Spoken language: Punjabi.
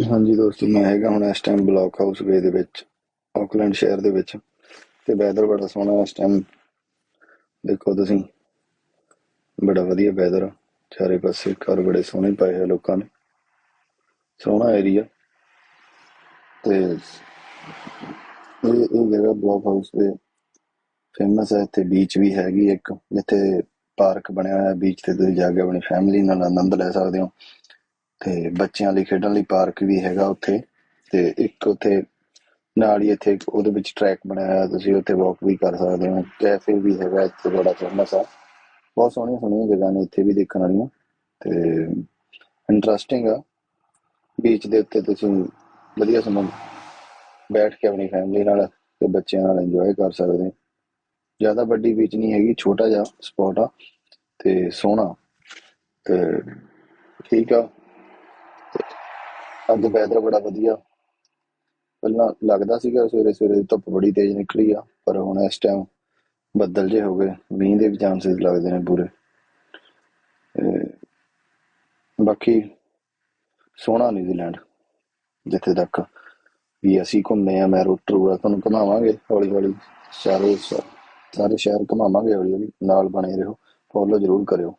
ਹਾਂਜੀ ਦੋਸਤੋ, ਮੈਂ ਹੈਗਾ ਹੁਣ ਇਸ ਟਾਈਮ ਬਲੌਕ ਹਾਊਸ ਵੇ ਦੇ ਵਿੱਚ ਆਕਲੈਂਡ ਸ਼ਹਿਰ ਦੇ ਵਿੱਚ ਤੇ ਵੈਦਰ ਬੜਾ ਸੋਹਣਾ ਇਸ ਟਾਈਮ ਦੇਖੋ ਤੁਸੀਂ, ਬੜਾ ਵਧੀਆ ਵੈਦਰ ਚਾਰੇ ਪਾਸੇ ਘਰ ਬੜੇ ਸੋਹਣੇ ਪਾਏ ਹੋਏ ਲੋਕਾਂ ਨੇ। ਸੋਹਣਾ ਏਰੀਆ ਤੇ ਇਹ ਇਹ ਜਗ੍ਹਾ ਬਲੌਕ ਹਾਊਸ ਦੇ ਫੇਮਸ ਹੈ। ਇੱਥੇ ਬੀਚ ਵੀ ਹੈਗੀ ਇੱਕ, ਜਿੱਥੇ ਪਾਰਕ ਬਣਿਆ ਹੋਇਆ ਬੀਚ ਤੇ ਤੁਸੀਂ ਜਾ ਕੇ ਆਪਣੀ ਫੈਮਿਲੀ ਨਾਲ ਆਨੰਦ ਲੈ ਸਕਦੇ ਹੋ। ਤੇ ਬੱਚਿਆਂ ਲਈ, ਖੇਡਣ ਲਈ ਪਾਰਕ ਵੀ ਹੈਗਾ ਉੱਥੇ। ਤੇ ਇੱਕ ਉੱਥੇ ਨਾਲ ਹੀ ਇੱਥੇ ਇੱਕ ਉਹਦੇ ਵਿੱਚ ਟਰੈਕ ਬਣਾਇਆ ਹੋਇਆ, ਤੁਸੀਂ ਉੱਥੇ ਵਾਕ ਵੀ ਕਰ ਸਕਦੇ ਹੋ। ਕੈਫੇ ਵੀ ਹੈਗਾ, ਇੱਥੇ ਬੜਾ ਫੇਮਸ ਆ। ਬਹੁਤ ਸੋਹਣੀਆਂ ਸੋਹਣੀਆਂ ਜਗ੍ਹਾ ਨੇ ਇੱਥੇ ਵੀ ਦੇਖਣ ਵਾਲੀਆਂ। ਤੇ ਇੰਟਰਸਟਿੰਗ ਆ। ਬੀਚ ਦੇ ਉੱਤੇ ਤੁਸੀਂ ਵਧੀਆ ਸਮਾਂ ਬੈਠ ਕੇ ਆਪਣੀ ਫੈਮਿਲੀ ਨਾਲ ਤੇ ਬੱਚਿਆਂ ਨਾਲ ਇੰਜੋਏ ਕਰ ਸਕਦੇ ਹੋ। ਜ਼ਿਆਦਾ ਵੱਡੀ ਬੀਚ ਨਹੀਂ ਹੈਗੀ, ਛੋਟਾ ਜਿਹਾ ਸਪੌਟ ਆ ਤੇ ਸੋਹਣਾ। ਤੇ ਠੀਕ ਆ। ਅੱਜ ਵੈਦਰ ਬੜਾ ਵਧੀਆ। ਪਹਿਲਾਂ ਲੱਗਦਾ ਸੀਗਾ ਸਵੇਰੇ ਸਵੇਰੇ ਧੁੱਪ ਬੜੀ ਤੇਜ਼ ਨਿਕਲੀ ਆ, ਪਰ ਹੁਣ ਇਸ ਟਾਈਮ ਬੱਦਲ ਜੇ ਹੋ ਗਏ, ਮੀਂਹ ਦੇ ਵੀ ਚਾਂਸਸ ਲੱਗਦੇ ਨੇ ਪੂਰੇ। ਬਾਕੀ ਸੋਹਣਾ ਨਿਊਜ਼ੀਲੈਂਡ, ਜਿੱਥੇ ਤੱਕ ਵੀ ਅਸੀਂ ਘੁੰਮੇ ਆ, ਮੈਂ ਰੂਟ ਟੂਰ ਤੁਹਾਨੂੰ ਘੁਮਾਵਾਂਗੇ ਹੌਲੀ ਹੌਲੀ ਸਾਰੇ ਸਾਰੇ ਸ਼ਹਿਰ ਘੁਮਾਵਾਂਗੇ ਹੌਲੀ ਹੌਲੀ ਨਾਲ ਬਣੇ ਰਹੋ ਫੋਲੋ ਜ਼ਰੂਰ ਕਰਿਓ।